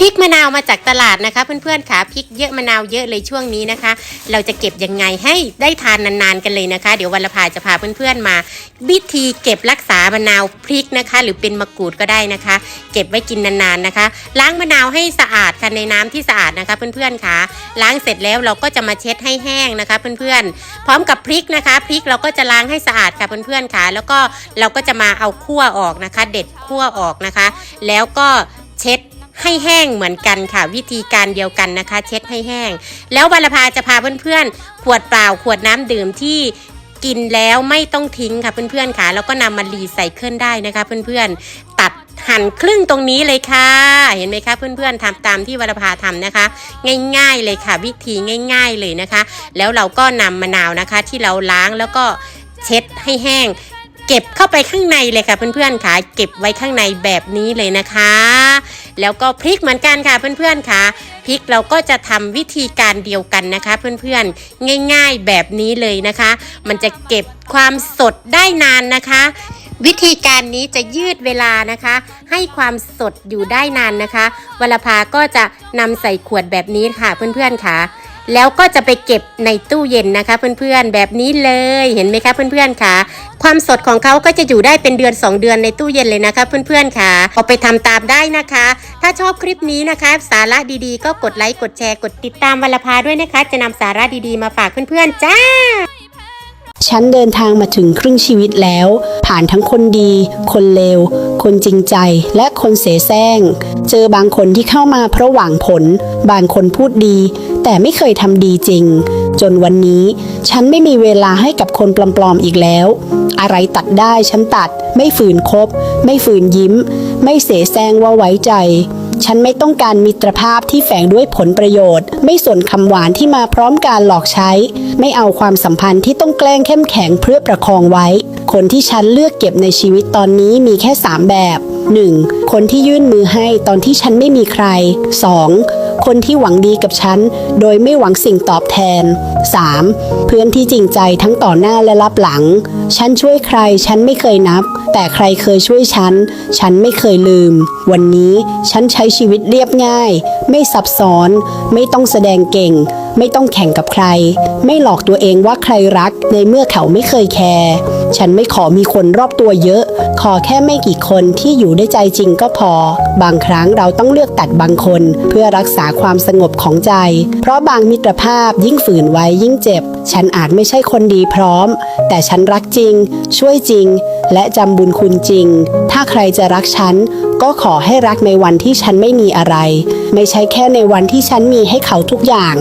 พริกมะนาวมาจากตลาดนะคะ เพื่อนๆค่ะพริกเยอะมะนาวเยอะเลยช่วงนี้นะคะ เราจะเก็บยังไงให้ได้ทานนานๆกันเลยนะคะ เดี๋ยววันละพาจะพาเพื่อนๆมา วิธีเก็บรักษามะนาวพริกนะคะ หรือเป็นมะกรูดก็ได้นะคะ เก็บไว้กินนานๆนะคะ ล้างมะนาวให้สะอาดค่ะในน้ำที่สะอาดนะคะเพื่อนๆค่ะ ล้างเสร็จแล้วเราก็จะมาเช็ดให้แห้งนะคะ เพื่อนๆ พร้อมกับพริกนะคะพริกเราก็จะล้างให้สะอาดค่ะเพื่อนๆค่ะ แล้วก็เราก็จะมาเอาคั่วออกนะคะ เด็ดคั่วออกนะคะ แล้วก็เช็ด ให้แห้งเหมือนกันค่ะ วิธีการเดียวกันนะคะ เช็ดให้แห้ง แล้ววรพาจะพาเพื่อนๆ ขวดเปล่าขวดน้ำดื่มที่กินแล้วไม่ต้องทิ้งค่ะเพื่อนๆค่ะ แล้วก็นำมารีไซเคิลได้นะคะเพื่อนๆ ตัดหั่นครึ่งตรงนี้เลยค่ะ เห็นไหมคะเพื่อนๆทำตามที่วรพาทำนะคะ ง่ายๆเลยค่ะ วิธีง่าย ๆเลยนะคะ แล้วเราก็นำมะนาวนะคะที่เราล้างแล้วก็เช็ดให้แห้ง เก็บเข้าไปข้างในเลยค่ะเพื่อนๆค่ะเก็บไว้ข้างในแบบนี้เลยนะคะ แล้วก็พริกเหมือนกันค่ะเพื่อนๆค่ะพริกเราก็จะทำวิธีการเดียวกันนะคะ เพื่อนๆ ง่ายๆแบบนี้เลยนะคะ มันจะเก็บความสดได้นานนะคะ วิธีการนี้จะยืดเวลานะคะ ให้ความสดอยู่ได้นานนะคะวลภาก็จะนำใส่ขวดแบบนี้ค่ะเพื่อนๆค่ะ แล้วก็จะไปเก็บในตู้เย็นนะคะ เพื่อนๆแบบนี้เลยเห็นไหมคะเพื่อนๆค่ะความสดของเขาก็จะอยู่ได้เป็นเดือน 2 เดือนในตู้เย็นเลยนะคะ เพื่อนๆค่ะเอาไปทำตามได้นะคะ ถ้าชอบคลิปนี้นะคะ สาระดีๆ ก็กดไลค์กดแชร์กดติดตามวลภาด้วยนะคะ จะนำสาระดีๆมาฝากเพื่อนๆจ้าฉันเดินทางมาถึงครึ่งชีวิตแล้ว ผ่านทั้งคนดี คนเลว คนจริงใจและคนเสแสร้ง เจอบางคนที่เข้ามาเพราะหวังผล บางคนพูดดี แต่ไม่เคยทำดีจริง จนวันนี้ฉันไม่มีเวลาให้กับคนปลอมๆอีกแล้ว อะไรตัดได้ฉันตัด ไม่ฝืนคบ ไม่ฝืนยิ้ม ไม่เสแสร้งว่าไว้ใจ ฉันไม่ต้องการมิตรภาพที่แฝงด้วยผลประโยชน์ ไม่สนคำหวานที่มาพร้อมการหลอกใช้ ไม่เอาความสัมพันธ์ที่ต้องแกล้งเข้มแข็งเพื่อประคองไว้ คนที่ฉันเลือกเก็บในชีวิตตอนนี้มีแค่ 3 แบบ 1. คนที่ยื่นมือให้ตอนที่ฉันไม่มีใคร 2. คนที่หวังดีกับฉัน โดยไม่หวังสิ่งตอบแทน 3. เพื่อนที่จริงใจทั้งต่อหน้าและรับหลัง ฉันช่วยใครฉันไม่เคยนับ แต่ใครเคยช่วยฉัน ฉันไม่เคยลืม วันนี้ฉันใช้ชีวิตเรียบง่าย ไม่ซับซ้อน ไม่ต้องแสดงเก่ง ไม่ต้องแข่งกับใคร ไม่หลอกตัวเองว่าใครรักในเมื่อเขาไม่เคยแคร์ฉันไม่ขอมีคนรอบตัวเยอะ ขอแค่ไม่กี่คนที่อยู่ได้วยใจจริงก็พอ บางครั้งเราต้องเลือกตัดบางคน เพื่อรักษาความสงบของใจ เพราะบางมิตรภาพยิ่งฝืนไว้ยิ่งเจ็บ ฉันอาจไม่ใช่คนดีพร้อม แต่ฉันรักจริง ช่วยจริง และจำบุญคุณจริง ถ้าใครจะรักฉัน ก็ขอให้รักในวันที่ฉันไม่มีอะไร ไม่ใช่แค่ในวันที่ฉันมีให้เขาทุกอย่าง